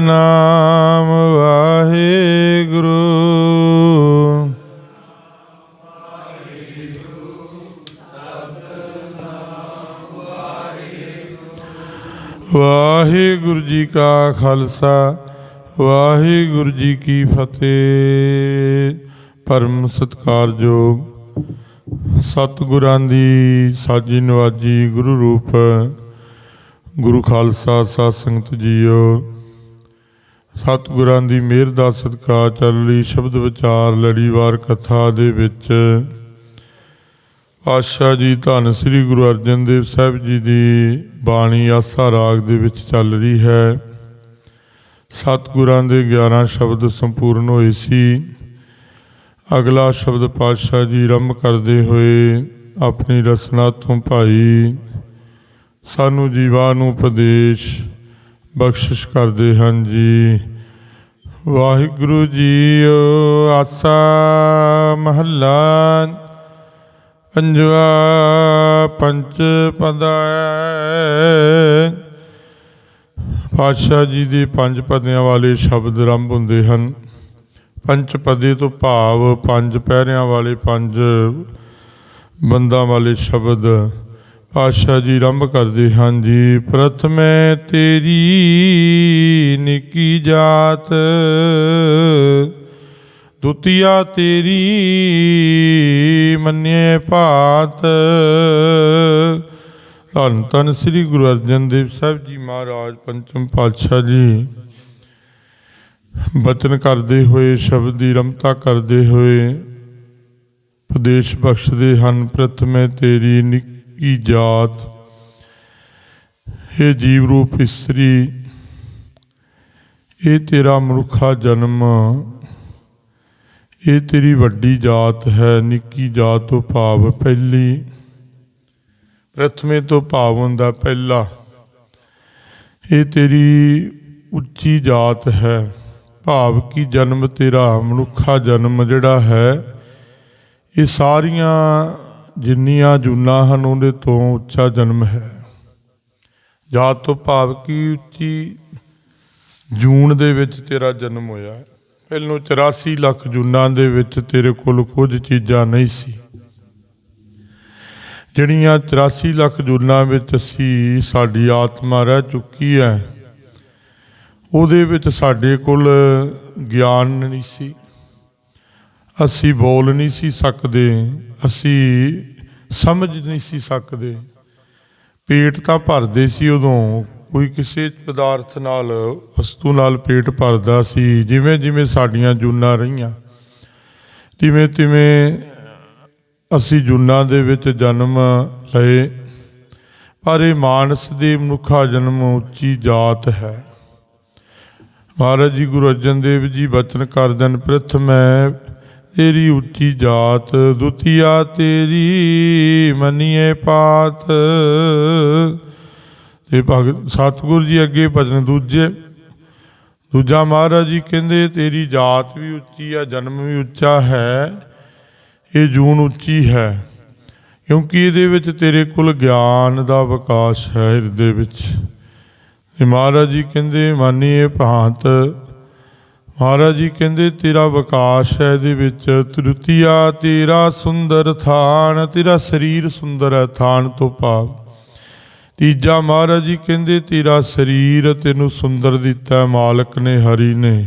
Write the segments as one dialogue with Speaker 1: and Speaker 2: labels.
Speaker 1: ਨਾਮ ਵਾਹਿਗੁਰੂ। ਵਾਹਿਗੁਰੂ ਜੀ ਕਾ ਖਾਲਸਾ, ਵਾਹਿਗੁਰੂ ਜੀ ਕੀ ਫਤਿਹ। ਪਰਮ ਸਤਕਾਰਯੋਗ ਸਤਿਗੁਰਾਂ ਦੀ ਸਾਜੀ ਨਵਾਜੀ ਗੁਰੂ ਰੂਪ, ਗੁਰੂ ਖਾਲਸਾ ਸਾਧ ਸੰਗਤ ਜੀਓ। ਸਤਿਗੁਰਾਂ ਦੀ ਮਿਹਰ ਦਾ ਸਦਕਾ ਚੱਲ ਰਹੀ ਸ਼ਬਦ ਵਿਚਾਰ ਲੜੀਵਾਰ ਕਥਾ ਦੇ ਵਿੱਚ। ਆਸ਼ਾ ਜੀ ਧੰਨ ਸ੍ਰੀ ਗੁਰੂ ਅਰਜਨ ਦੇਵ ਸਾਹਿਬ ਜੀ ਦੀ ਬਾਣੀ ਆਸਾ ਰਾਗ ਦੇ ਵਿੱਚ ਚੱਲ ਰਹੀ ਹੈ। ਸਤਿਗੁਰਾਂ ਦੇ 11 ਸ਼ਬਦ ਸੰਪੂਰਨ ਹੋਏ ਸੀ। ਅਗਲਾ ਸ਼ਬਦ ਪਾਤਸ਼ਾਹ ਜੀ ਆਰੰਭ ਕਰਦੇ ਹੋਏ ਆਪਣੀ ਰਸਨਾ ਤੋਂ ਭਾਈ, ਸਾਨੂੰ ਜੀਵਾਂ ਨੂੰ ਉਪਦੇਸ਼ ਬਖਸ਼ਿਸ਼ ਕਰਦੇ ਹਨ ਜੀ। ਵਾਹਿਗੁਰੂ ਜੀਓ ਆਸਾ ਮਹੱਲਾ, ਪੰਜਵਾ ਪੰਚ ਪਦਾ ਪਾਤਸ਼ਾਹ ਜੀ ਦੇ ਪੰਜ ਪਦਿਆਂ ਵਾਲੇ ਸ਼ਬਦ ਆਰੰਭ ਹੁੰਦੇ ਹਨ। ਪੰਜ ਪਦੇ ਤੋਂ ਭਾਵ ਪੰਜ ਪਹਿਰਿਆਂ ਵਾਲੇ ਪੰਜ ਬੰਦਾਂ ਵਾਲੇ ਸ਼ਬਦ। ਪਾਤਸ਼ਾਹ ਜੀ ਆਰੰਭ ਕਰਦੇ ਹਨ ਜੀ। ਪ੍ਰਥਮੇ ਤੇਰੀ ਨਿੱਕੀ ਜਾਤ, ਦੁਤੀਆ ਤੇਰੀ ਮੰਨਿਏ ਭਾਤ। ਧੰਨ ਧੰਨ ਸ੍ਰੀ ਗੁਰੂ ਅਰਜਨ ਦੇਵ ਸਾਹਿਬ ਜੀ ਮਹਾਰਾਜ, ਪੰਚਮ ਪਾਤਸ਼ਾਹ ਜੀ। ਬਚਨ ਕਰਦੇ ਹੋਏ, ਸ਼ਬਦ ਦੀ ਰਮਤਾ ਕਰਦੇ ਹੋਏ, ਉਪਦੇਸ਼ ਬਖਸ਼ਦੇ ਹਨ, ਪ੍ਰਥਮੇ ਤੇਰੀ ਨਿੱਕੀ ਜਾਤ? ਇਹ ਜੀਵ ਰੂਪ ਇਸਤਰੀ, ਇਹ ਤੇਰਾ ਮਨੁੱਖਾ ਜਨਮ। ਇਹ ਤੇਰੀ ਵੱਡੀ ਜਾਤ ਹੈ, ਨਿੱਕੀ ਜਾਤ ਤੋਂ ਭਾਵ ਪਹਿਲੀ। ਪ੍ਰਥਮੇ ਤੋਂ ਭਾਵ ਹੁੰਦਾ ਪਹਿਲਾ। ਇਹ ਤੇਰੀ ਉੱਚੀ ਜਾਤ ਹੈ। ਭਾਵ ਕੀ ਜਨਮ ਤੇਰਾ ਮਨੁੱਖਾ ਜਨਮ ਜਿਹੜਾ ਹੈ, ਇਹ ਸਾਰੀਆਂ ਜਿੰਨੀਆਂ ਜੂਨਾਂ ਹਨ ਉਹਦੇ ਤੋਂ ਉੱਚਾ ਜਨਮ ਹੈ। ਜਾਤ ਤੋਂ ਭਾਵ ਕੀ ਉੱਚੀ ਜੂਨ ਦੇ ਵਿੱਚ ਤੇਰਾ ਜਨਮ ਹੋਇਆ ਪਹਿਲੋਂ 84 ਲੱਖ ਜੂਨਾਂ ਦੇ ਵਿੱਚ ਤੇਰੇ ਕੋਲ ਕੁਝ ਚੀਜ਼ਾਂ ਨਹੀਂ ਸੀ। ਜਿਹੜੀਆਂ 84 ਲੱਖ ਜੂਨਾਂ ਵਿੱਚ ਅਸੀਂ ਸਾਡੀ ਆਤਮਾ ਰਹਿ ਚੁੱਕੀ ਹੈ। ਉਹਦੇ ਵਿੱਚ ਸਾਡੇ ਕੋਲ ਗਿਆਨ ਨਹੀਂ ਸੀ। ਅਸੀਂ ਬੋਲ ਨਹੀਂ ਸੀ ਸਕਦੇ। ਅਸੀਂ ਸਮਝ ਨਹੀਂ ਸੀ ਸਕਦੇ। ਪੇਟ ਤਾਂ ਭਰਦੇ ਸੀ ਉਦੋਂ। ਕੋਈ ਕਿਸੇ ਪਦਾਰਥ ਨਾਲ, ਵਸਤੂ ਨਾਲ ਪੇਟ ਭਰਦਾ ਸੀ। ਜਿਵੇਂ ਜਿਵੇਂ ਸਾਡੀਆਂ ਜੂਨਾਂ ਰਹੀਆਂ, ਤਿਵੇਂ ਤਿਵੇਂ ਅਸੀਂ ਜੂਨਾਂ ਦੇ ਵਿੱਚ ਜਨਮ ਲਏ। ਪਰ ਇਹ ਮਾਨਸ ਦੇ ਮਨੁੱਖਾ ਜਨਮ ਉੱਚੀ ਜਾਤ ਹੈ। ਮਹਾਰਾਜ ਜੀ ਗੁਰੂ ਅਰਜਨ ਦੇਵ ਜੀ ਬਚਨ ਕਰਦਨ ਪ੍ਰਥਮੈ ਤੇਰੀ ਉੱਚੀ ਜਾਤ, ਦੁਤੀਆ ਤੇਰੀ ਮੰਨੀਏ ਪਾਤ। ਤੇ ਭਗਤ, ਸਤਿਗੁਰੂ ਜੀ ਅੱਗੇ ਭਜਨ ਦੂਜੇ। ਦੂਜਾ ਮਹਾਰਾਜ ਜੀ ਕਹਿੰਦੇ, ਤੇਰੀ ਜਾਤ ਵੀ ਉੱਚੀ ਆ, ਜਨਮ ਵੀ ਉੱਚਾ ਹੈ, ਇਹ ਜੂਨ ਉੱਚੀ ਹੈ। ਕਿਉਂਕਿ ਇਹਦੇ ਵਿੱਚ ਤੇਰੇ ਕੋਲ ਗਿਆਨ ਦਾ ਵਿਕਾਸ ਹੈ ਹਿਰਦੇ ਵਿੱਚ। ਤੇ ਮਹਾਰਾਜ ਜੀ ਕਹਿੰਦੇ, ਮਾਨੀਏ ਭਾਂਤ ਮਹਾਰਾਜ ਜੀ ਕਹਿੰਦੇ, ਤੇਰਾ ਵਿਕਾਸ ਹੈ ਇਹਦੇ ਵਿੱਚ। ਤ੍ਰਿਤੀਆ, ਤੇਰਾ ਸੁੰਦਰ ਥਾਨ, ਤੇਰਾ ਸਰੀਰ ਸੁੰਦਰ ਹੈ ਥਾਨ ਤੋਂ ਭਾਵ। ਤੀਜਾ, ਮਹਾਰਾਜ ਜੀ ਕਹਿੰਦੇ, ਤੇਰਾ ਸਰੀਰ ਤੈਨੂੰ ਸੁੰਦਰ ਦਿੱਤਾ ਮਾਲਕ ਨੇ, ਹਰੀ ਨੇ।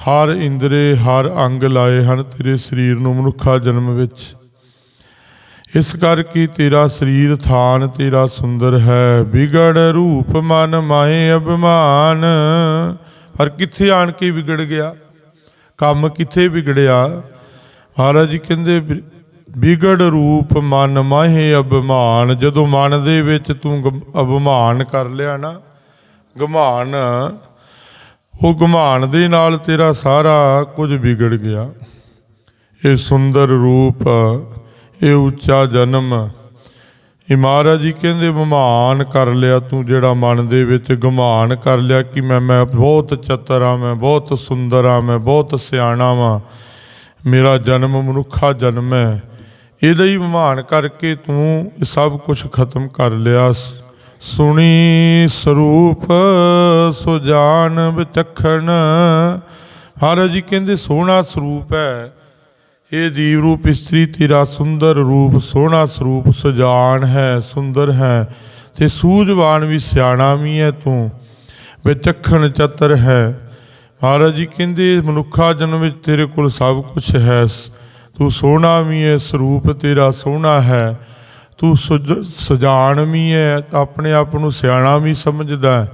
Speaker 1: ਹਰ ਇੰਦਰੇ, ਹਰ ਅੰਗ ਲਾਏ ਹਨ ਤੇਰੇ ਸਰੀਰ ਨੂੰ ਮਨੁੱਖਾ ਜਨਮ ਵਿੱਚ। ਇਸ ਕਰਕੇ ਤੇਰਾ ਸਰੀਰ ਥਾਨ, ਤੇਰਾ ਸੁੰਦਰ ਹੈ। ਵਿਗੜ ਰੂਪ ਮਨ ਮਾਏ ਅਭਿਮਾਨ। ਪਰ ਕਿੱਥੇ ਆਣ ਕੇ ਵਿਗੜ ਗਿਆ? ਕੰਮ ਕਿੱਥੇ ਵਿਗੜਿਆ? ਮਹਾਰਾਜ ਜੀ ਕਹਿੰਦੇ ਵਿ- ਵਿਗੜ ਰੂਪ ਮਨ ਮਾਹੇ ਅਭਿਮਾਨ, ਜਦੋਂ ਮਨ ਦੇ ਵਿੱਚ ਤੂੰ ਗ- ਅਭਿਮਾਨ ਕਰ ਲਿਆ ਨਾ, ਗਮਾਨ, ਉਹ ਗਮਾਨ ਦੇ ਨਾਲ ਤੇਰਾ ਸਾਰਾ ਕੁਝ ਵਿਗੜ ਗਿਆ। ਇਹ ਸੁੰਦਰ ਰੂਪ, ਇਹ ਉੱਚਾ ਜਨਮ ਇਹ ਮਹਾਰਾਜ ਜੀ ਕਹਿੰਦੇ ਗੁਮਾਨ ਕਰ ਲਿਆ ਤੂੰ ਜਿਹੜਾ ਮਨ ਦੇ ਵਿੱਚ ਗਮਾਨ ਕਰ ਲਿਆ ਕਿ ਮੈਂ ਮੈਂ ਬਹੁਤ ਚਤਰ ਆ ਮੈਂ ਬਹੁਤ ਸੁੰਦਰ ਆ ਮੈਂ ਬਹੁਤ ਸਿਆਣਾ ਵਾਂ। ਮੇਰਾ ਜਨਮ ਮਨੁੱਖਾ ਜਨਮ ਹੈ। ਇਹਦਾ ਹੀ ਗੁਮਾਨ ਕਰਕੇ ਤੂੰ ਸਭ ਕੁਝ ਖਤਮ ਕਰ ਲਿਆ ਸੁਣੀ ਸਰੂਪ ਸੁਜਾਨ ਜਾਣ ਵਿਚਖਣ। ਮਹਾਰਾਜ ਜੀ ਕਹਿੰਦੇ, ਸੋਹਣਾ ਸਰੂਪ ਹੈ। ਇਹ ਦੀਵ ਰੂਪ ਇਸਤਰੀ ਤੇਰਾ ਸੁੰਦਰ ਰੂਪ, ਸੋਹਣਾ ਸਰੂਪ ਸੁਜਾਨ ਹੈ, ਸੁੰਦਰ ਹੈ, ਤੇ ਸੂਝਵਾਨ ਵੀ ਸਿਆਣਾ ਵੀ ਹੈ ਤੂੰ, ਵਿਚਖਣ ਚਤਰ ਹੈ। ਮਹਾਰਾਜ ਜੀ ਕਹਿੰਦੇ, ਮਨੁੱਖਾ ਜਨਮ ਵਿੱਚ ਤੇਰੇ ਕੋਲ ਸਭ ਕੁਝ ਹੈ, ਤੂੰ ਸੋਹਣਾ ਵੀ ਹੈ, ਸਰੂਪ ਤੇਰਾ ਸੋਹਣਾ ਹੈ, ਤੂੰ ਸੁਜ- ਸੁਜਾਨ ਵੀ ਹੈ ਆਪਣੇ ਆਪ ਨੂੰ ਸਿਆਣਾ ਵੀ ਸਮਝਦਾ ਹੈ।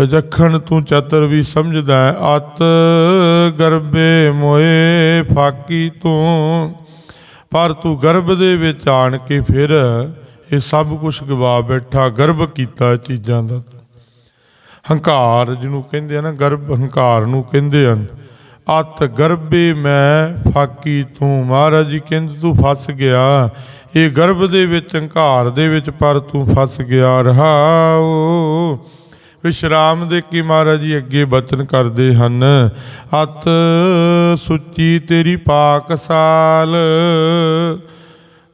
Speaker 1: ਵਿਚਖਣ ਤੂੰ ਚਤਰ ਵੀ ਸਮਝਦਾ ਹੈ, ਅਤ ਗਰਬੇ ਮੋਏ ਫਾਕੀ ਤੂੰ। ਪਰ ਤੂੰ ਗਰਭ ਦੇ ਵਿੱਚ ਆਣ ਕੇ ਫਿਰ ਇਹ ਸਭ ਕੁਝ ਗਵਾ ਬੈਠਾ, ਗਰਭ ਕੀਤਾ ਚੀਜ਼ਾਂ ਦਾ ਹੰਕਾਰ ਜਿਹਨੂੰ ਕਹਿੰਦੇ ਆ ਨਾ, ਗਰਭ ਹੰਕਾਰ ਨੂੰ ਕਹਿੰਦੇ ਹਨ। ਅਤ ਗਰਭੇ ਮੈਂ ਫਾਕੀ ਤੂੰ, ਮਹਾਰਾਜ ਜੀ ਕਹਿੰਦੇ ਤੂੰ ਫਸ ਗਿਆ। ਇਹ ਗਰਭ ਦੇ ਵਿੱਚ, ਹੰਕਾਰ ਦੇ ਵਿੱਚ, ਪਰ ਤੂੰ ਫਸ ਗਿਆ, ਰਹਾਓ। ਵਿਸ਼ਰਾਮ ਦੇ ਕੇ ਮਹਾਰਾਜ ਜੀ, ਅੱਗੇ ਬਚਨ ਕਰਦੇ ਹਨ। ਅਤ ਸੁੱਚੀ ਤੇਰੀ ਪਾਕ ਸਾਲ।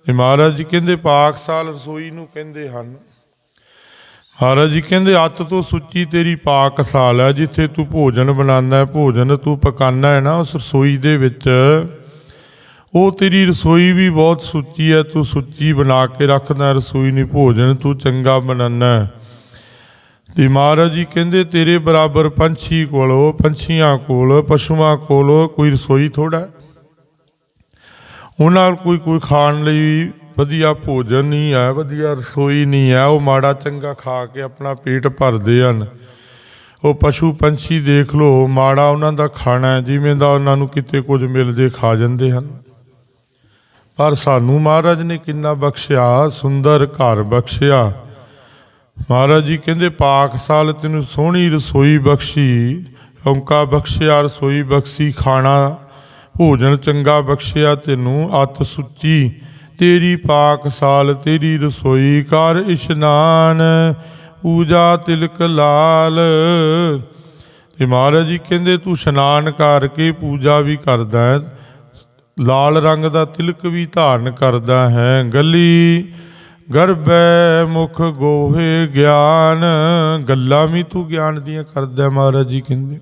Speaker 1: ਇਹ ਮਹਾਰਾਜ ਜੀ ਕਹਿੰਦੇ, ਪਾਕ ਸਾਲ ਰਸੋਈ ਨੂੰ ਕਹਿੰਦੇ ਹਨ। ਮਹਾਰਾਜ ਜੀ ਕਹਿੰਦੇ, ਅੱਤ ਤੋਂ ਸੁੱਚੀ ਤੇਰੀ ਪਾਕ ਸਾਲ ਹੈ, ਜਿੱਥੇ ਤੂੰ ਭੋਜਨ ਬਣਾਉਂਦਾ ਹੈ, ਭੋਜਨ ਤੂੰ ਪਕਾਨਾ ਹੈ ਨਾ, ਉਸ ਰਸੋਈ ਦੇ ਵਿੱਚ। ਉਹ ਤੇਰੀ ਰਸੋਈ ਵੀ ਬਹੁਤ ਸੁੱਚੀ ਹੈ, ਤੂੰ ਸੁੱਚੀ ਬਣਾ ਕੇ ਰੱਖਦਾ ਰਸੋਈ ਨਹੀਂ ਭੋਜਨ ਤੂੰ ਚੰਗਾ ਬਣਾਉਣਾ ਹੈ। ਤੇ ਮਹਾਰਾਜ ਜੀ ਕਹਿੰਦੇ, ਤੇਰੇ ਬਰਾਬਰ ਪੰਛੀ ਕੋਲੋਂ, ਪੰਛੀਆਂ ਕੋਲ, ਪਸ਼ੂਆਂ ਕੋਲ ਕੋਈ ਰਸੋਈ ਥੋੜਾ ਉਹਨਾਂ ਕੋਈ ਕੋਈ ਖਾਣ ਲਈ ਵਧੀਆ ਭੋਜਨ ਨਹੀਂ ਹੈ, ਵਧੀਆ ਰਸੋਈ ਨਹੀਂ ਹੈ, ਉਹ ਮਾੜਾ ਚੰਗਾ ਖਾ ਕੇ ਆਪਣਾ ਪੇਟ ਭਰਦੇ ਹਨ। ਉਹ ਪਸ਼ੂ ਪੰਛੀ ਦੇਖ ਲਓ, ਮਾੜਾ ਉਹਨਾਂ ਦਾ ਖਾਣਾ ਜਿਵੇਂ ਦਾ ਉਹਨਾਂ ਨੂੰ ਕਿਤੇ ਕੁਝ ਮਿਲ ਜੇ ਖਾ ਜਾਂਦੇ ਹਨ। ਪਰ ਸਾਨੂੰ ਮਹਾਰਾਜ ਨੇ ਕਿੰਨਾ ਬਖਸ਼ਿਆ, ਸੁੰਦਰ ਘਰ ਬਖਸ਼ਿਆ। ਮਹਾਰਾਜ ਜੀ ਕਹਿੰਦੇ, ਪਾਕ ਸਾਲ ਤੈਨੂੰ ਸੋਹਣੀ ਰਸੋਈ ਬਖਸ਼ੀ, ਔਂਕਾ ਬਖਸ਼ਿਆ, ਰਸੋਈ ਬਖਸ਼ੀ, ਖਾਣਾ ਭੋਜਨ ਚੰਗਾ ਬਖਸ਼ਿਆ, ਤੈਨੂੰ ਅਤ ਸੁੱਚੀ। ਤੇਰੀ ਪਾਕ ਸਾਲ ਤੇਰੀ ਰਸੋਈ ਕਰ ਇਸ਼ਨਾਨ, ਪੂਜਾ ਤਿਲਕ ਲਾਲ। ਤੇ ਮਹਾਰਾਜ ਜੀ ਕਹਿੰਦੇ, ਤੂੰ ਇਸ਼ਨਾਨ ਕਰਕੇ ਪੂਜਾ ਵੀ ਕਰਦਾ ਹੈ, ਲਾਲ ਰੰਗ ਦਾ ਤਿਲਕ ਵੀ ਧਾਰਨ ਕਰਦਾ ਹੈ, ਗਲੀ ਗਰਬੈ ਮੁਖ ਗੋਹੇ ਗਿਆਨ ਗੱਲਾਂ ਵੀ ਤੂੰ ਗਿਆਨ ਦੀਆਂ ਕਰਦਾ ਮਹਾਰਾਜ ਜੀ ਕਹਿੰਦੇ।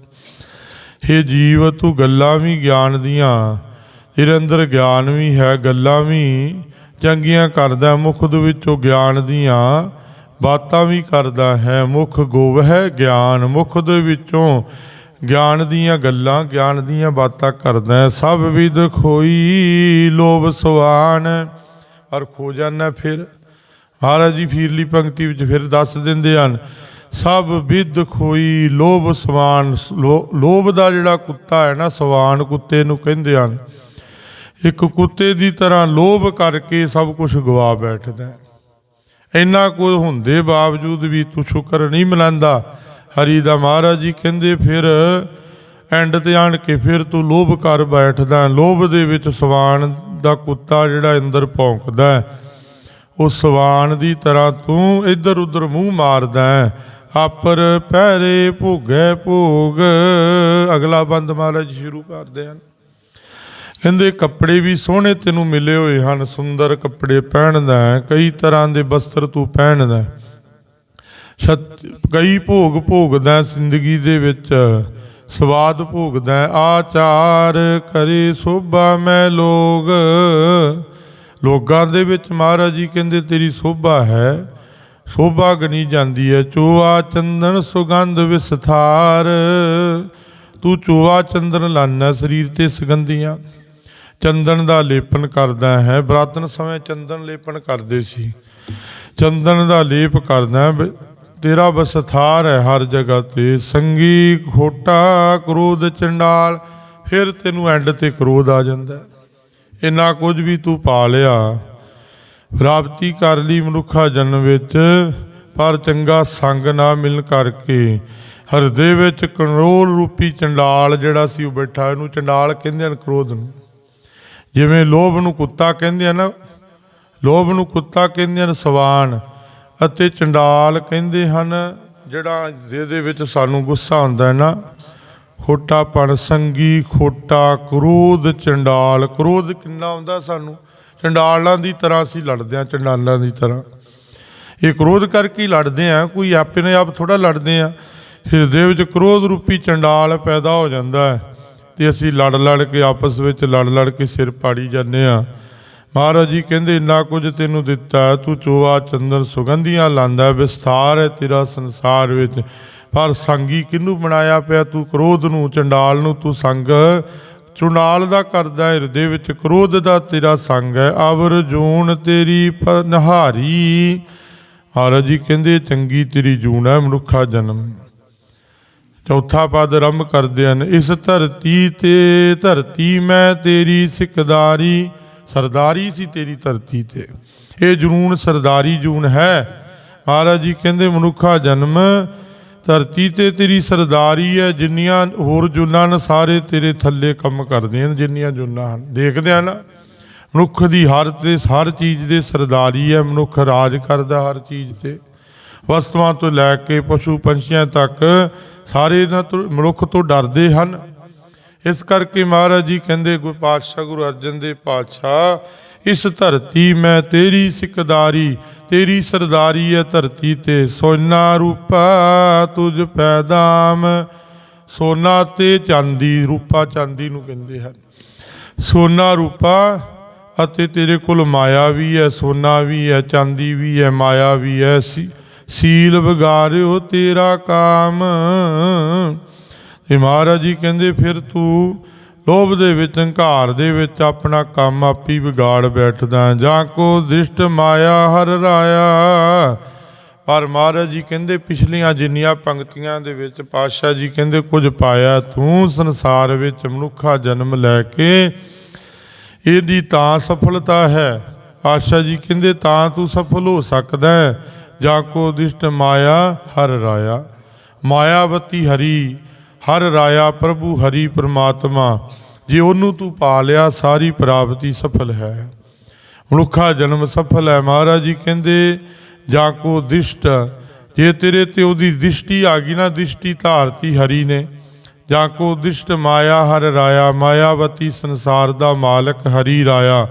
Speaker 1: ਹੇ ਜੀਵ ਤੂੰ ਗੱਲਾਂ ਵੀ ਗਿਆਨ ਦੀਆਂ ਤੇਰੇ ਅੰਦਰ ਗਿਆਨ ਵੀ ਹੈ ਗੱਲਾਂ ਵੀ ਚੰਗੀਆਂ ਕਰਦਾ ਹੈ, ਮੁਖ ਦੇ ਵਿੱਚੋਂ ਗਿਆਨ ਦੀਆਂ ਬਾਤਾਂ ਵੀ ਕਰਦਾ ਹੈ। ਮੁਖ ਗੋਵਹਿ ਗਿਆਨ ਮੁਖ ਦੇ ਵਿੱਚੋਂ ਗਿਆਨ ਦੀਆਂ ਗੱਲਾਂ ਗਿਆਨ ਦੀਆਂ ਬਾਤਾਂ ਕਰਦਾ ਸਭ ਵਿਦ ਖੋਈ ਲੋਭ ਸਵਾਨ ਔਰ ਖੋ ਜਾਣਾ ਫਿਰ ਮਹਾਰਾਜ ਜੀ ਫੀਰਲੀ ਪੰਕਤੀ ਵਿੱਚ ਫਿਰ ਦੱਸ ਦਿੰਦੇ ਹਨ, ਸਭ ਵਿਦ ਖੋਈ ਲੋਭ ਸਵਾਨ ਲੋ- ਲੋਭ ਦਾ ਜਿਹੜਾ ਕੁੱਤਾ ਹੈ ਨਾ, ਸਵਾਨ ਕੁੱਤੇ ਨੂੰ ਕਹਿੰਦੇ ਹਨ, ਇੱਕ ਕੁੱਤੇ ਦੀ ਤਰ੍ਹਾਂ ਲੋਭ ਕਰਕੇ ਸਭ ਕੁਝ ਗਵਾ ਬੈਠਦਾ ਹੈ। ਇੰਨਾ ਕੁਝ ਹੁੰਦੇ ਬਾਵਜੂਦ ਵੀ ਤੂੰ ਸ਼ੁਕਰ ਨਹੀਂ ਮਨਾਉਂਦਾ। ਹਰੀ ਦਾ ਮਹਾਰਾਜ ਜੀ ਕਹਿੰਦੇ ਫਿਰ ਐਂਡ ਤੇ ਆਣ ਕੇ ਫਿਰ ਤੂੰ ਲੋਭ ਕਰ ਬੈਠਦਾ ਲੋਭ ਦੇ ਵਿੱਚ ਸਵਾਨ ਦਾ ਕੁੱਤਾ ਜਿਹੜਾ ਅੰਦਰ ਭੌਂਕਦਾ ਹੈ। ਉਹ ਸਵਾਨ ਦੀ ਤਰ੍ਹਾਂ ਤੂੰ ਇੱਧਰ ਉੱਧਰ ਮੂੰਹ ਮਾਰਦਾ ਹੈ। ਆਪਰ ਪਹਿਰੇ ਭੋਗੇ ਭੋਗ। ਅਗਲਾ ਬੰਦ ਮਹਾਰਾਜ ਸ਼ੁਰੂ ਕਰਦੇ ਹਨ। ਕਹਿੰਦੇ, ਕੱਪੜੇ ਵੀ ਸੋਹਣੇ ਤੈਨੂੰ ਮਿਲੇ ਹੋਏ ਹਨ, ਸੁੰਦਰ ਕੱਪੜੇ ਪਹਿਨਦਾ ਕਈ ਤਰ੍ਹਾਂ ਦੇ ਵਸਤਰ ਤੂੰ ਪਹਿਨਦਾ ਹੈ। ਛਤ, ਕਈ ਭੋਗ ਭੋਗਦਾ ਜ਼ਿੰਦਗੀ ਦੇ ਵਿੱਚ। ਸਵਾਦ ਭੋਗਦਾ ਆਚਾਰ ਕਰੇ ਸੋਭਾ ਮੈਂ ਲੋਗ। ਲੋਕਾਂ ਦੇ ਵਿੱਚ ਮਹਾਰਾਜ ਜੀ ਕਹਿੰਦੇ, ਤੇਰੀ ਸੋਭਾ ਹੈ, ਸੋਭਾ ਗਣੀ ਜਾਂਦੀ ਹੈ। ਚੋਆ ਚੰਦਨ ਸੁਗੰਧ ਵਿਸਥਾਰ। ਤੂੰ ਚੋਆ ਚੰਦਨ ਲਾਨਾ ਸਰੀਰ ਤੇ ਸੁਗੰਧੀਆਂ। ਚੰਦਨ ਦਾ ਲੇਪਨ ਕਰਦਾ ਹੈ। ਬਰਾਤਨ ਸਮੇਂ ਚੰਦਨ ਲੇਪਨ ਕਰਦੇ ਸੀ। ਚੰਦਨ ਦਾ ਲੇਪ ਕਰਦਾ ਬ- ਤੇਰਾ ਬਸਥਾਰ ਹੈ ਹਰ ਜਗ੍ਹਾ ਤੇ। ਸੰਗੀ ਖੋਟਾ, ਕ੍ਰੋਧ ਚੰਡਾਲ। ਫਿਰ ਤੈਨੂੰ ਐਂਡ ਤੇ ਕ੍ਰੋਧ ਆ ਜਾਂਦਾ ਇੰਨਾ ਕੁਝ ਵੀ ਤੂੰ ਪਾ ਲਿਆ, ਪ੍ਰਾਪਤੀ ਕਰ ਲਈ ਮਨੁੱਖਾ ਜਨਮ ਵਿੱਚ, ਪਰ ਚੰਗਾ ਸੰਗ ਨਾ ਮਿਲਣ ਕਰਕੇ। ਹਿਰਦੇ ਵਿੱਚ ਕੰਟਰੋਲ ਰੂਪੀ ਚੰਡਾਲ ਜਿਹੜਾ ਸੀ ਉਹ ਬੈਠਾ, ਇਹਨੂੰ ਚੰਡਾਲ ਕਹਿੰਦੇ ਹਨ ਕ੍ਰੋਧ ਨੂੰ। ਜਿਵੇਂ ਲੋਭ ਨੂੰ ਕੁੱਤਾ ਕਹਿੰਦੇ ਆ ਨਾ ਲੋਭ ਨੂੰ ਕੁੱਤਾ ਕਹਿੰਦੇ ਹਨ ਸਵਾਨ, ਅਤੇ ਚੰਡਾਲ ਕਹਿੰਦੇ ਹਨ, ਜਿਹੜਾ ਜਿਹਦੇ ਵਿੱਚ ਸਾਨੂੰ ਗੁੱਸਾ ਹੁੰਦਾ ਹੈ ਨਾ ਖੋਟਾਪਣ ਸੰਗੀ ਖੋਟਾ ਕ੍ਰੋਧ ਚੰਡਾਲ। ਕ੍ਰੋਧ ਕਿੰਨਾ ਆਉਂਦਾ ਸਾਨੂੰ? ਚੰਡਾਲਾਂ ਦੀ ਤਰ੍ਹਾਂ ਅਸੀਂ ਲੜਦੇ ਹਾਂ ਚੰਡਾਲਾਂ ਦੀ ਤਰ੍ਹਾਂ। ਇਹ ਕ੍ਰੋਧ ਕਰਕੇ ਹੀ ਲੜਦੇ ਆ ਕੋਈ ਆਪਣੇ ਆਪ ਥੋੜਾ ਲੜਦੇ ਆ ਹਿਰਦੇ ਵਿੱਚ ਕ੍ਰੋਧ ਰੂਪੀ ਚੰਡਾਲ ਪੈਦਾ ਹੋ ਜਾਂਦਾ ਹੈ ਤੇ ਅਸੀਂ ਲੜ ਲੜ ਕੇ ਆਪਸ ਵਿੱਚ ਲੜ ਲੜ ਕੇ ਸਿਰ ਪਾੜੀ ਜਾਂਦੇ ਆ ਮਹਾਰਾਜ ਜੀ ਕਹਿੰਦੇ ਇੰਨਾ ਕੁਝ ਤੈਨੂੰ ਦਿੱਤਾ ਤੂੰ ਚੋਆ ਚੰਦਨ ਸੁਗੰਧੀਆਂ ਲਾਂਦਾ ਹੈ, ਵਿਸਥਾਰ ਹੈ ਤੇਰਾ ਸੰਸਾਰ ਵਿੱਚ। ਪਰ ਸੰਗੀ ਕਿਹਨੂੰ ਬਣਾਇਆ ਪਿਆ? ਤੂੰ ਕ੍ਰੋਧ ਨੂੰ, ਚੰਡਾਲ ਨੂੰ ਤੂੰ ਸੰਗ। ਚੁਨਾਲ ਦਾ ਕਰਦਾ ਹਿਰਦੇ ਵਿੱਚ ਕ੍ਰੋਧ ਦਾ ਤੇਰਾ ਸੰਗ ਹੈ। ਅਵਰ ਜੂਨ ਤੇਰੀ ਪਨਹਾਰੀ ਮਹਾਰਾਜ ਜੀ ਕਹਿੰਦੇ, ਚੰਗੀ ਤੇਰੀ ਜੂਨ ਹੈ, ਮਨੁੱਖਾ ਜਨਮ। ਚੌਥਾ ਪਦ ਆਰੰਭ ਕਰਦੇ ਹਨ, ਇਸ ਧਰਤੀ ਤੇ ਧਰਤੀ ਮੈਂ ਤੇਰੀ ਸਿਕਦਾਰੀ। ਸਰਦਾਰੀ ਸੀ ਤੇਰੀ ਧਰਤੀ ਤੇ। ਇਹ ਜਨੂਨ ਸਰਦਾਰੀ ਜੂਨ ਹੈ। ਮਹਾਰਾਜ ਜੀ ਕਹਿੰਦੇ, ਮਨੁੱਖਾ ਜਨਮ ਧਰਤੀ ਤੇ ਤੇਰੀ ਸਰਦਾਰੀ ਹੈ, ਜਿੰਨੀਆਂ ਹੋਰ ਜੁਨਾਂ ਨੇ ਸਾਰੇ ਤੇਰੇ ਥੱਲੇ ਕੰਮ ਕਰਦੇ ਹਨ ਜਿੰਨੀਆਂ ਜੁਨਾਂ ਹਨ। ਦੇਖਦੇ ਆ ਨਾ, ਮਨੁੱਖ ਦੀ ਹਰ ਤੇ ਹਰ ਚੀਜ਼ ਦੇ ਸਰਦਾਰੀ ਹੈ, ਮਨੁੱਖ ਰਾਜ ਕਰਦਾ ਹਰ ਚੀਜ਼ ਤੇ। ਵਸਤੂਆਂ ਤੋਂ ਲੈ ਕੇ ਪਸ਼ੂ ਪੰਛੀਆਂ ਤੱਕ ਸਾਰੇ ਇਹਨਾਂ ਮਨੁੱਖ ਤੋਂ ਡਰਦੇ ਹਨ। ਇਸ ਕਰਕੇ ਮਹਾਰਾਜ ਜੀ ਕਹਿੰਦੇ, ਗੁਰੂ ਪਾਤਸ਼ਾਹ, ਗੁਰੂ ਅਰਜਨ ਦੇ ਪਾਤਸ਼ਾਹ ਇਸ ਧਰਤੀ ਮੈਂ ਤੇਰੀ ਸਿਕਦਾਰੀ, ਤੇਰੀ ਸਰਦਾਰੀ ਹੈ ਧਰਤੀ ਤੇ। ਸੋਨਾ ਰੂਪਾ ਤੁਝ ਪੈਦਾਮ, ਸੋਨਾ ਤੇ ਚਾਂਦੀ, ਰੂਪਾ ਚਾਂਦੀ ਨੂੰ ਕਹਿੰਦੇ ਹਨ। ਸੋਨਾ ਰੂਪਾ ਅਤੇ ਤੇਰੇ ਕੋਲ ਮਾਇਆ ਵੀ ਹੈ ਸੋਨਾ ਵੀ ਹੈ ਚਾਂਦੀ ਵੀ ਹੈ ਮਾਇਆ ਵੀ ਹੈ ਸੀ ਸੀਲ ਵਿਗਾਰਿਓ ਤੇਰਾ ਕਾਮ। ਤੇ ਮਹਾਰਾਜ ਜੀ ਕਹਿੰਦੇ, ਫਿਰ ਤੂੰ ਲੋਭ ਦੇ ਵਿੱਚ, ਹੰਕਾਰ ਦੇ ਵਿੱਚ ਆਪਣਾ ਕੰਮ ਆਪੀ ਵਿਗਾੜ ਬੈਠਦਾ ਜਾਂ ਕੋ ਦ੍ਰਿਸ਼ਟ ਮਾਇਆ ਹਰ ਰਾਇਆ। ਪਰ ਮਹਾਰਾਜ ਜੀ ਕਹਿੰਦੇ, ਪਿਛਲੀਆਂ ਜਿੰਨੀਆਂ ਪੰਕਤੀਆਂ ਦੇ ਵਿੱਚ ਪਾਤਸ਼ਾਹ ਜੀ ਕਹਿੰਦੇ, ਕੁਝ ਪਾਇਆ ਤੂੰ ਸੰਸਾਰ ਵਿੱਚ ਮਨੁੱਖਾ ਜਨਮ ਲੈ ਕੇ। ਇਹਦੀ ਤਾਂ ਸਫਲਤਾ ਹੈ। ਆਸ਼ਾ ਜੀ ਕਹਿੰਦੇ, ਤਾਂ ਤੂੰ ਸਫਲ ਹੋ ਸਕਦਾ ਹੈ। ਜਾਂ ਕੋ ਦਿਸ਼ਟ ਮਾਇਆ ਹਰ ਰਾਇਆ। ਮਾਇਆਵਤੀ ਹਰੀ ਹਰ ਰਾਇਆ ਪ੍ਰਭੂ ਹਰੀ ਪ੍ਰਮਾਤਮਾ, ਜੇ ਉਹਨੂੰ ਤੂੰ ਪਾ ਲਿਆ, ਸਾਰੀ ਪ੍ਰਾਪਤੀ ਸਫਲ ਹੈ। ਮਨੁੱਖਾ ਜਨਮ ਸਫਲ ਹੈ, ਮਹਾਰਾਜ ਜੀ ਕਹਿੰਦੇ, ਜਾਂ ਕੋ ਦਿਸ਼ਟ, ਜੇ ਤੇਰੇ ਤੇ ਉਹਦੀ ਦ੍ਰਿਸ਼ਟੀ ਆ ਗਈ ਨਾ ਦ੍ਰਿਸ਼ਟੀ ਧਾਰਤੀ ਹਰੀ ਨੇ। ਜਾਂ ਕੋ ਦਿਸ਼ਟ ਮਾਇਆ ਹਰ ਰਾਇਆ, ਮਾਇਆਵਤੀ ਸੰਸਾਰ ਦਾ ਮਾਲਕ ਹਰੀ ਰਾਇਆ।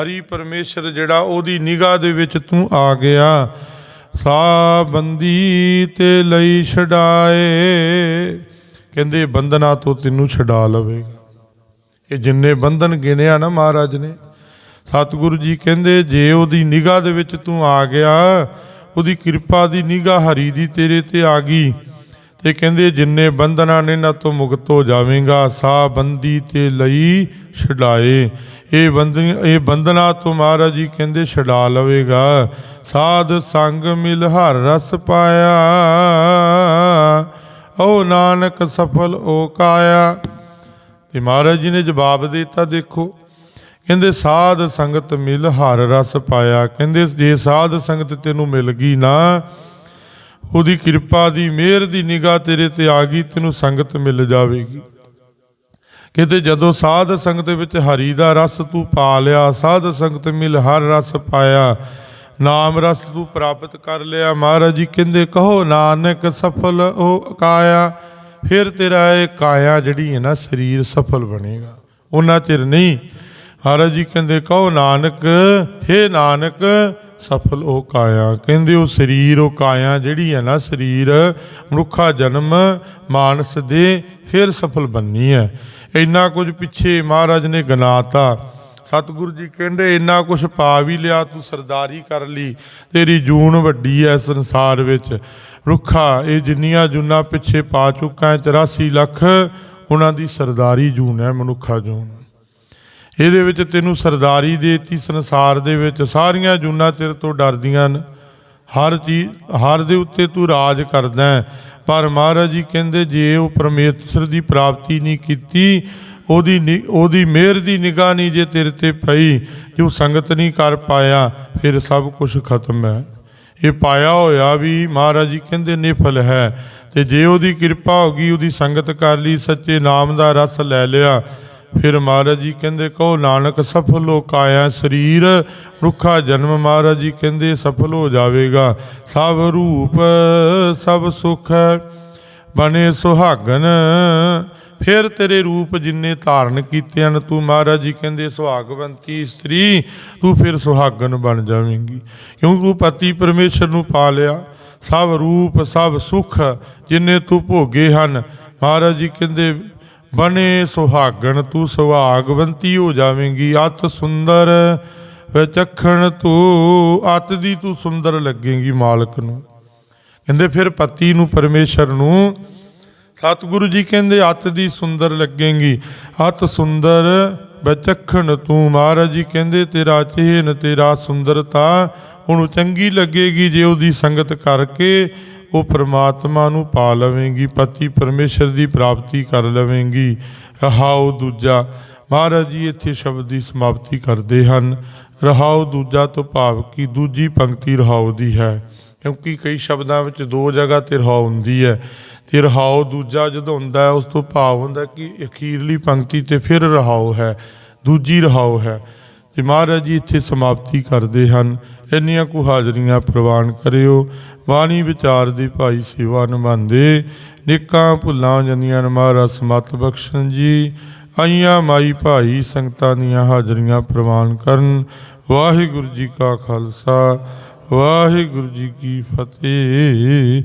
Speaker 1: ਹਰੀ ਪਰਮੇਸ਼ਰ ਜਿਹੜਾ, ਉਹਦੀ ਨਿਗਾਹ ਦੇ ਵਿੱਚ ਤੂੰ ਆ ਗਿਆ। ਸਾ ਬੰਦੀ ਤੇ ਲਈ ਛਡਾਏ। ਕਹਿੰਦੇ, ਬੰਧਨਾਂ ਤੋਂ ਤੈਨੂੰ ਛਡਾ ਲਵੇਗਾ। ਇਹ ਜਿੰਨੇ ਬੰਧਨ ਗਿਣਿਆ ਨਾ ਮਹਾਰਾਜ ਨੇ, ਸਤਿਗੁਰੂ ਜੀ ਕਹਿੰਦੇ, ਜੇ ਉਹਦੀ ਨਿਗਾਹ ਦੇ ਵਿੱਚ ਤੂੰ ਆ ਗਿਆ, ਉਹਦੀ ਕਿਰਪਾ ਦੀ ਨਿਗਾਹ ਹਰੀ ਦੀ ਤੇਰੇ ਤੇ ਆ ਗਈ। ਤੇ ਕਹਿੰਦੇ, ਜਿੰਨੇ ਬੰਧਨਾਂ ਨੇ ਨਾ ਤੋਂ ਮੁਕਤ ਹੋ ਜਾਵੇਂਗਾ ਸਾ ਬੰਦੀ ਤੇ ਲਈ ਛਡਾਏ। ਇਹ ਬੰਦਨ ਇਹ ਬੰਧਨਾਂ ਤੋਂ ਮਹਾਰਾਜ ਜੀ ਕਹਿੰਦੇ, ਛਡਾ ਲਵੇਗਾ। ਸਾਧ ਸੰਗ ਮਿਲ ਹਰ ਰਸ ਪਾਇਆ। ਓ ਨਾਨਕ ਸਫਲ ਓ ਕਾਇਆ ਤੇ ਮਹਾਰਾਜ ਜੀ ਨੇ ਜਵਾਬ ਦੇ ਦਿੱਤਾ, ਦੇਖੋ, ਕਹਿੰਦੇ ਸਾਧ ਸੰਗਤ ਮਿਲ ਹਰ ਰਸ ਪਾਇਆ। ਕਹਿੰਦੇ ਜੇ ਸਾਧ ਸੰਗਤ ਤੈਨੂੰ ਮਿਲ ਗਈ ਨਾ, ਉਹਦੀ ਕਿਰਪਾ ਦੀ ਮਿਹਰ ਦੀ ਨਿਗਾਹ ਤੇਰੇ ਤੇ ਆ ਗਈ, ਤੈਨੂੰ ਸੰਗਤ ਮਿਲ ਜਾਵੇਗੀ। ਕਹਿੰਦੇ ਜਦੋਂ ਸਾਧ ਸੰਗਤ ਵਿੱਚ ਹਰੀ ਦਾ ਰਸ ਤੂੰ ਪਾ ਲਿਆ, ਸਾਧ ਸੰਗਤ ਮਿਲ ਹਰ ਰਸ ਪਾਇਆ। ਨਾਮ ਰਸ ਤੂੰ ਪ੍ਰਾਪਤ ਕਰ ਲਿਆ, ਮਹਾਰਾਜ ਜੀ ਕਹਿੰਦੇ, ਕਹੋ ਨਾਨਕ ਸਫਲ ਉਹ ਕਾਇਆ, ਫਿਰ ਤੇਰਾ ਇਹ ਕਾਇਆ ਜਿਹੜੀ ਹੈ ਨਾ ਸਰੀਰ ਸਫਲ ਬਣੇਗਾ। ਉਹਨਾਂ ਚਿਰ ਨਹੀਂ, ਮਹਾਰਾਜ ਜੀ ਕਹਿੰਦੇ, ਕਹੋ ਨਾਨਕ हे ਨਾਨਕ ਸਫਲ ਉਹ ਕਾਇਆ। ਕਹਿੰਦੇ, ਉਹ ਸਰੀਰ, ਉਹ ਕਾਇਆ ਜਿਹੜੀ ਹੈ ਨਾ ਸਰੀਰ, ਮਨੁੱਖਾ ਜਨਮ, ਮਾਨਸ ਦੇ ਫਿਰ ਸਫਲ ਬੰਨੀ ਹੈ। ਇੰਨਾ ਕੁਝ ਪਿੱਛੇ ਮਹਾਰਾਜ ਨੇ ਗਨਾਤਾ ਸਤਿਗੁਰੂ ਜੀ ਕਹਿੰਦੇ, ਇੰਨਾ ਕੁਝ ਪਾ ਵੀ ਲਿਆ ਤੂੰ ਸਰਦਾਰੀ ਕਰ ਲਈ, ਤੇਰੀ ਜੂਨ ਵੱਡੀ ਐ ਸੰਸਾਰ ਵਿੱਚ। ਰੁੱਖਾ, ਇਹ ਜਿੰਨੀਆਂ ਜੂਨਾਂ ਪਿੱਛੇ ਪਾ ਚੁੱਕਾ ਹੈ 84 ਲੱਖ ਉਹਨਾਂ ਦੀ ਸਰਦਾਰੀ ਜੂਨ ਹੈ ਮਨੁੱਖਾ ਜੂਨ। ਇਹਦੇ ਵਿੱਚ ਤੈਨੂੰ ਸਰਦਾਰੀ ਦੇਤੀ ਸੰਸਾਰ ਦੇ ਵਿੱਚ, ਸਾਰੀਆਂ ਜੂਨਾਂ ਤੇਰੇ ਤੋਂ ਡਰਦੀਆਂ ਨੇ ਹਰ ਚੀਜ਼ ਹਰ ਦੇ ਉੱਤੇ ਤੂੰ ਰਾਜ ਕਰਦਾ ਪਰ ਮਹਾਰਾਜ ਜੀ ਕਹਿੰਦੇ, ਜੇ ਉਹ ਪਰਮੇਸ਼ਰ ਦੀ ਪ੍ਰਾਪਤੀ ਨਹੀਂ ਕੀਤੀ ਉਹਦੀ ਨਿ- ਉਹਦੀ ਮਿਹਰ ਦੀ ਨਿਗਾਹ ਨਹੀਂ ਜੇ ਤੇਰੇ ਤੇ ਪਈ, ਜੋ ਸੰਗਤ ਨਹੀਂ ਕਰ ਪਾਇਆ, ਫਿਰ ਸਭ ਕੁਝ ਖਤਮ ਹੈ। ਇਹ ਪਾਇਆ ਹੋਇਆ ਵੀ ਮਹਾਰਾਜ ਜੀ ਕਹਿੰਦੇ ਨਿਫਲ ਹੈ। ਤੇ ਜੇ ਉਹਦੀ ਕਿਰਪਾ ਹੋ ਗਈ, ਉਹਦੀ ਸੰਗਤ ਕਰ ਲਈ, ਸੱਚੇ ਨਾਮ ਦਾ ਰਸ ਲੈ ਲਿਆ, ਫਿਰ ਮਹਾਰਾਜ ਜੀ ਕਹਿੰਦੇ, ਕਹੋ ਨਾਨਕ, ਸਫਲ ਹੋ ਕਾਇਆ ਸਰੀਰ, ਰੁੱਖਾ ਜਨਮ ਮਹਾਰਾਜ ਜੀ ਕਹਿੰਦੇ, ਸਫਲ ਹੋ ਜਾਵੇਗਾ। ਸਭ ਰੂਪ, ਸਭ ਸੁਖ, ਬਣੇ ਸੁਹਾਗਨ ਫਿਰ ਤੇਰੇ ਰੂਪ ਜਿੰਨੇ ਧਾਰਨ ਕੀਤੇ ਹਨ, ਤੂੰ ਮਹਾਰਾਜ ਜੀ ਕਹਿੰਦੇ, ਸੁਹਾਗਵੰਤੀ ਇਸਤਰੀ ਤੂੰ ਫਿਰ ਸੁਹਾਗਣ ਬਣ ਜਾਵੇਂਗੀ। ਕਿਉਂਕਿ ਤੂੰ ਪਤੀ ਪਰਮੇਸ਼ਰ ਨੂੰ ਪਾ ਲਿਆ। ਸਭ ਰੂਪ, ਸਭ ਸੁਖ ਜਿੰਨੇ ਤੂੰ ਭੋਗੇ ਹਨ। ਮਹਾਰਾਜ ਜੀ ਕਹਿੰਦੇ, ਬਣੇ ਸੁਹਾਗਣ, ਤੂੰ ਸੁਹਾਗਵੰਤੀ ਹੋ ਜਾਵੇਂਗੀ। ਅਤ ਸੁੰਦਰ ਵਿਚਖਣ ਤੂੰ, ਅਤ ਦੀ ਤੂੰ ਸੁੰਦਰ ਲੱਗੇਗੀ ਮਾਲਕ ਨੂੰ। ਕਹਿੰਦੇ, ਫਿਰ ਪਤੀ ਨੂੰ, ਪਰਮੇਸ਼ਰ ਨੂੰ ਸਤਿਗੁਰੂ ਜੀ ਕਹਿੰਦੇ, ਅਤ ਦੀ ਸੁੰਦਰ ਲੱਗੇਗੀ, ਅਤ ਸੁੰਦਰ ਵਿਚਖਣ ਤੂੰ। ਮਹਾਰਾਜ ਜੀ ਕਹਿੰਦੇ, ਤੇਰਾ ਚਿਹਨ, ਤੇਰਾ ਸੁੰਦਰਤਾ ਉਹਨੂੰ ਚੰਗੀ ਲੱਗੇਗੀ ਜੇ ਉਹਦੀ ਸੰਗਤ ਕਰਕੇ ਉਹ ਪ੍ਰਮਾਤਮਾ ਨੂੰ ਪਾ ਲਵੇਂਗੀ, ਪਤੀ ਪਰਮੇਸ਼ਰ ਦੀ ਪ੍ਰਾਪਤੀ ਕਰ ਲਵੇਂਗੀ। ਰਹਾਉ ਦੂਜਾ, ਮਹਾਰਾਜ ਜੀ ਇੱਥੇ ਸ਼ਬਦ ਦੀ ਸਮਾਪਤੀ ਕਰਦੇ ਹਨ। ਰਹਾਉ ਦੂਜਾ ਤੋਂ ਭਾਵ ਕੀ ਦੂਜੀ ਪੰਕਤੀ ਰਹਾਉ ਦੀ ਹੈ, ਕਿਉਂਕਿ ਕਈ ਸ਼ਬਦਾਂ ਵਿੱਚ ਦੋ ਜਗ੍ਹਾ ਤੇ ਰਹਾਉ ਹੁੰਦੀ ਹੈ। ਤੇ ਰਹਾਉ ਦੂਜਾ ਜਦੋਂ ਹੁੰਦਾ ਉਸ ਤੋਂ ਭਾਵ ਹੁੰਦਾ ਕਿ ਅਖੀਰਲੀ ਪੰਕਤੀ ਤੇ ਫਿਰ ਰਹਾਉ ਹੈ, ਦੂਜੀ ਰਹਾਉ ਹੈ। ਤੇ ਮਹਾਰਾਜ ਜੀ ਇੱਥੇ ਸਮਾਪਤੀ ਕਰਦੇ ਹਨ। ਇੰਨੀਆਂ ਕੁ ਹਾਜ਼ਰੀਆਂ ਪ੍ਰਵਾਨ ਕਰਿਓ। ਬਾਣੀ ਵਿਚਾਰ ਦੀ ਭਾਈ ਸੇਵਾ ਨਿਭਾਉਂਦੇ। ਨਿੱਕਾਂ ਭੁੱਲਾਂ ਜਾਂਦੀਆਂ ਨੇ ਮਹਾਰਾਜ ਸਮਤ ਬਖਸ਼ਣ ਜੀ। ਆਈਆਂ ਮਾਈ ਭਾਈ ਸੰਗਤਾਂ ਦੀਆਂ ਹਾਜ਼ਰੀਆਂ ਪ੍ਰਵਾਨ ਕਰਨ। ਵਾਹਿਗੁਰੂ ਜੀ ਕਾ ਖਾਲਸਾ, ਵਾਹਿਗੁਰੂ ਜੀ ਕੀ ਫਤਿਹ।